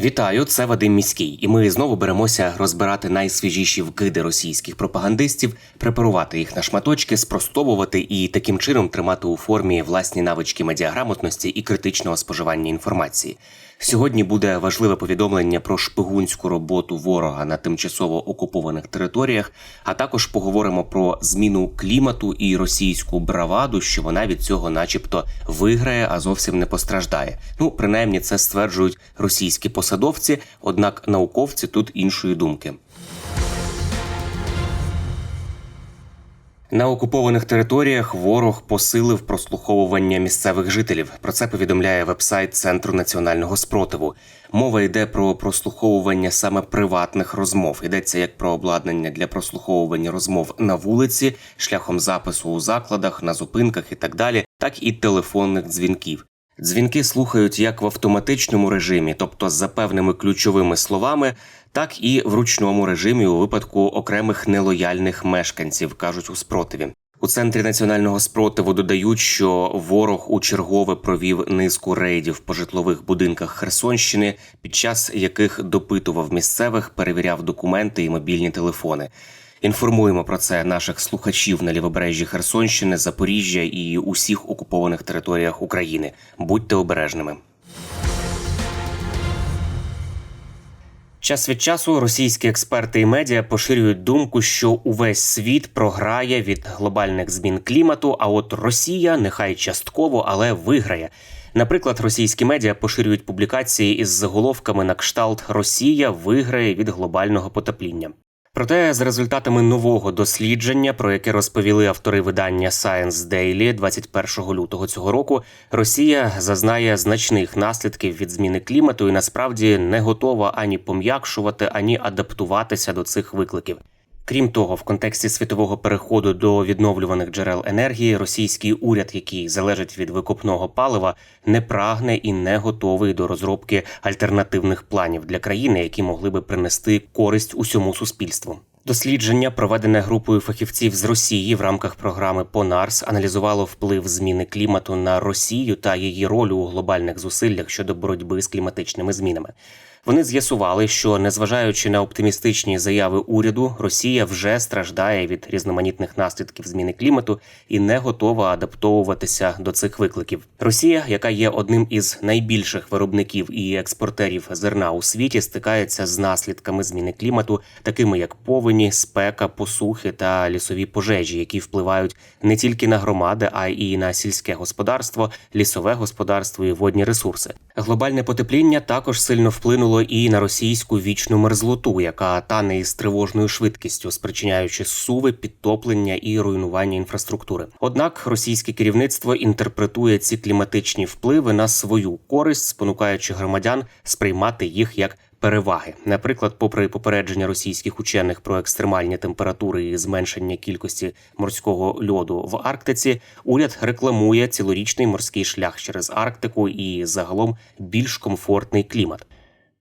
Вітаю, це Вадим Міський, і ми знову беремося розбирати найсвіжіші вкиди російських пропагандистів, препарувати їх на шматочки, спростовувати і таким чином тримати у формі власні навички медіаграмотності і критичного споживання інформації. Сьогодні буде важливе повідомлення про шпигунську роботу ворога на тимчасово окупованих територіях, а також поговоримо про зміну клімату і російську браваду, що вона від цього, начебто, виграє, а зовсім не постраждає. Ну, принаймні, це стверджують російські посадовці, однак науковці тут іншої думки. На окупованих територіях ворог посилив прослуховування місцевих жителів. Про це повідомляє вебсайт Центру національного спротиву. Мова йде про прослуховування саме приватних розмов. Йдеться як про обладнання для прослуховування розмов на вулиці, шляхом запису у закладах, на зупинках і так далі, так і телефонних дзвінків. Дзвінки слухають як в автоматичному режимі, тобто за певними ключовими словами, так і в ручному режимі у випадку окремих нелояльних мешканців, кажуть у спротиві. У центрі національного спротиву додають, що ворог у чергове провів низку рейдів по житлових будинках Херсонщини, під час яких допитував місцевих, перевіряв документи і мобільні телефони. Інформуємо про це наших слухачів на лівобережжі Херсонщини, Запоріжжя і усіх окупованих територіях України. Будьте обережними. Час від часу російські експерти і медіа поширюють думку, що увесь світ програє від глобальних змін клімату. А от Росія нехай частково, але виграє. Наприклад, російські медіа поширюють публікації із заголовками на кшталт Росія виграє від глобального потепління. Проте, за результатами нового дослідження, про яке розповіли автори видання Science Daily 21 лютого цього року, Росія зазнає значних наслідків від зміни клімату і насправді не готова ані пом'якшувати, ані адаптуватися до цих викликів. Крім того, в контексті світового переходу до відновлюваних джерел енергії, російський уряд, який залежить від викопного палива, не прагне і не готовий до розробки альтернативних планів для країни, які могли би принести користь усьому суспільству. Дослідження, проведене групою фахівців з Росії в рамках програми Понарс, аналізувало вплив зміни клімату на Росію та її роль у глобальних зусиллях щодо боротьби з кліматичними змінами. Вони з'ясували, що незважаючи на оптимістичні заяви уряду, Росія вже страждає від різноманітних наслідків зміни клімату і не готова адаптовуватися до цих викликів. Росія, яка є одним із найбільших виробників і експортерів зерна у світі, стикається з наслідками зміни клімату, такими як повені, спека, посухи та лісові пожежі, які впливають не тільки на громади, а й на сільське господарство, лісове господарство і водні ресурси. Глобальне потепління також сильно вплинуло і на російську вічну мерзлоту, яка тане із тривожною швидкістю, спричиняючи суви, підтоплення і руйнування інфраструктури. Однак російське керівництво інтерпретує ці кліматичні впливи на свою користь, спонукаючи громадян сприймати їх як переваги. Наприклад, попри попередження російських учених про екстремальні температури і зменшення кількості морського льоду в Арктиці, уряд рекламує цілорічний морський шлях через Арктику і загалом більш комфортний клімат.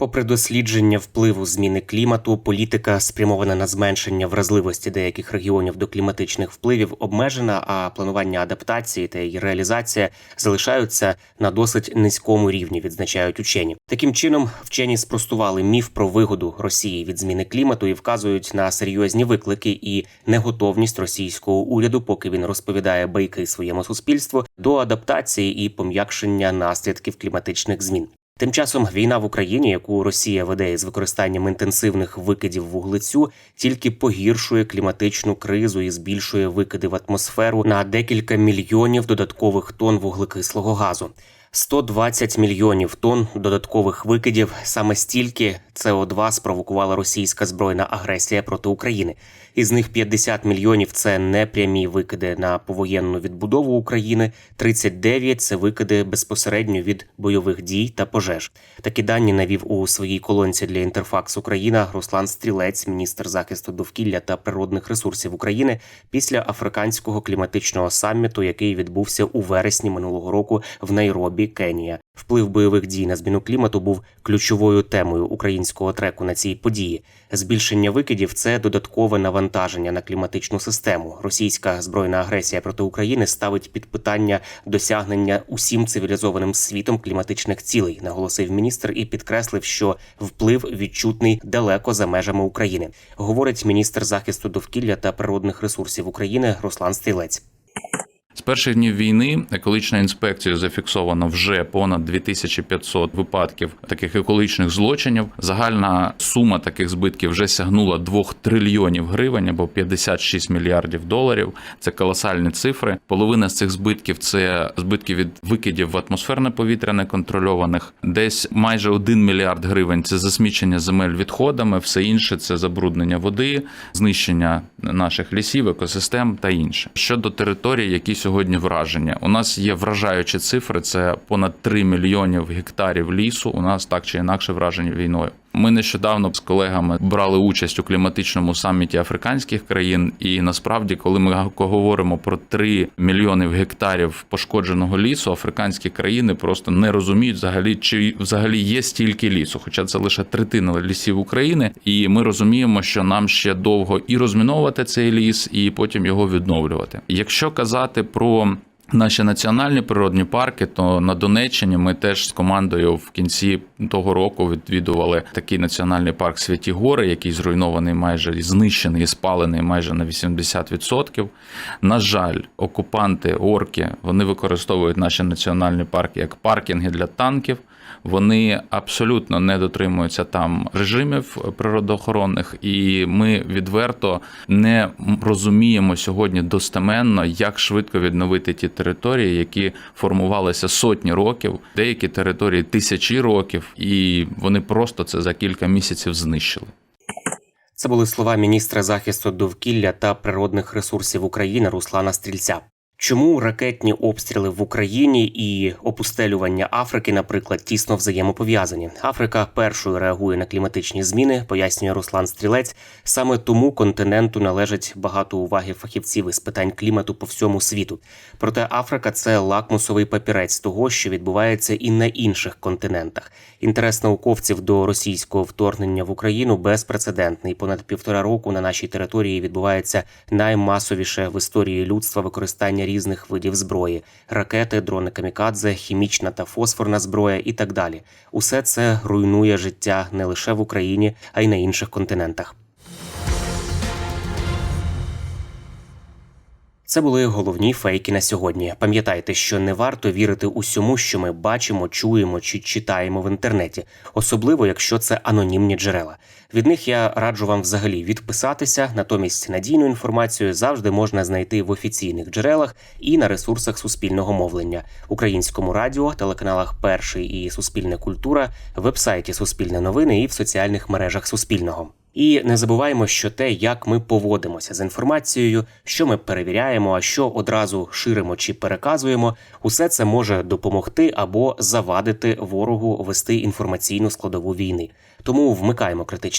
Попри дослідження впливу зміни клімату, політика спрямована на зменшення вразливості деяких регіонів до кліматичних впливів обмежена, а планування адаптації та її реалізація залишаються на досить низькому рівні, відзначають учені. Таким чином, вчені спростували міф про вигоду Росії від зміни клімату і вказують на серйозні виклики і неготовність російського уряду, поки він розповідає байки своєму суспільству до адаптації і пом'якшення наслідків кліматичних змін. Тим часом війна в Україні, яку Росія веде із використанням інтенсивних викидів вуглецю, тільки погіршує кліматичну кризу і збільшує викиди в атмосферу на декілька мільйонів додаткових тонн вуглекислого газу. 120 мільйонів тонн додаткових викидів. Саме стільки СО2 спровокувала російська збройна агресія проти України. Із них 50 мільйонів це непрямі викиди на повоєнну відбудову України. 39 – це викиди безпосередньо від бойових дій та пожеж. Такі дані навів у своїй колонці для інтерфакс Україна Руслан Стрілець, міністр захисту довкілля та природних ресурсів України, після африканського кліматичного саміту, який відбувся у вересні минулого року в Найробі, Кенія. Вплив бойових дій на зміну клімату був ключовою темою українського треку на цій події. Збільшення викидів це додаткове навантаження на кліматичну систему. Російська збройна агресія проти України ставить під питання досягнення усім цивілізованим світом кліматичних цілей, наголосив міністр і підкреслив, що вплив відчутний далеко за межами України. Говорить міністр захисту довкілля та природних ресурсів України Руслан Стрілець. З перших днів війни екологічною інспекцією зафіксовано вже понад 2500 випадків таких екологічних злочинів. Загальна сума таких збитків вже сягнула 2 трильйонів гривень або 56 мільярдів доларів. Це колосальні цифри. Половина з цих збитків це збитки від викидів в атмосферне повітря неконтрольованих. Десь майже 1 мільярд гривень це засмічення земель відходами, все інше це забруднення води, знищення наших лісів, екосистем та інше. Щодо територій, які сьогодні вражені, у нас є вражаючі цифри. Це понад 3 мільйонів гектарів лісу. У нас так чи інакше вражені війною. Ми нещодавно з колегами брали участь у кліматичному саміті африканських країн, і насправді, коли ми говоримо про 3 мільйони гектарів пошкодженого лісу, африканські країни просто не розуміють взагалі, чи взагалі є стільки лісу, хоча це лише третина лісів України, і ми розуміємо, що нам ще довго і розміновувати цей ліс, і потім його відновлювати. Якщо казати про Наші національні природні парки, то на Донеччині ми теж з командою в кінці того року відвідували такий національний парк Святі Гори, який зруйнований майже і знищений і спалений майже на 80%. На жаль, окупанти, орки, вони використовують наші національні парки як паркінги для танків. Вони абсолютно не дотримуються там режимів природоохоронних, і ми відверто не розуміємо сьогодні достеменно, як швидко відновити ті території, які формувалися сотні років, деякі території тисячі років, і вони просто це за кілька місяців знищили. Це були слова міністра захисту довкілля та природних ресурсів України Руслана Стрільця. Чому ракетні обстріли в Україні і опустелювання Африки, наприклад, тісно взаємопов'язані? Африка першою реагує на кліматичні зміни, пояснює Руслан Стрілець. Саме тому континенту належить багато уваги фахівців із питань клімату по всьому світу. Проте Африка це лакмусовий папірець того, що відбувається і на інших континентах. Інтерес науковців до російського вторгнення в Україну безпрецедентний. Понад півтора року на нашій території відбувається наймасовіше в історії людства використання різних видів зброї: ракети, дрони камікадзе, хімічна та фосфорна зброя і так далі. Усе це руйнує життя не лише в Україні, а й на інших континентах. Це були головні фейки на сьогодні. Пам'ятайте, що не варто вірити усьому, що ми бачимо, чуємо чи читаємо в інтернеті, особливо якщо це анонімні джерела. Від них я раджу вам взагалі відписатися. Натомість надійну інформацію завжди можна знайти в офіційних джерелах і на ресурсах суспільного мовлення, українському радіо, телеканалах Перший і Суспільна культура, вебсайті Суспільне новини і в соціальних мережах Суспільного. І не забуваємо, що те, як ми поводимося з інформацією, що ми перевіряємо, а що одразу ширимо чи переказуємо, усе це може допомогти або завадити ворогу вести інформаційну складову війни. Тому вмикаємо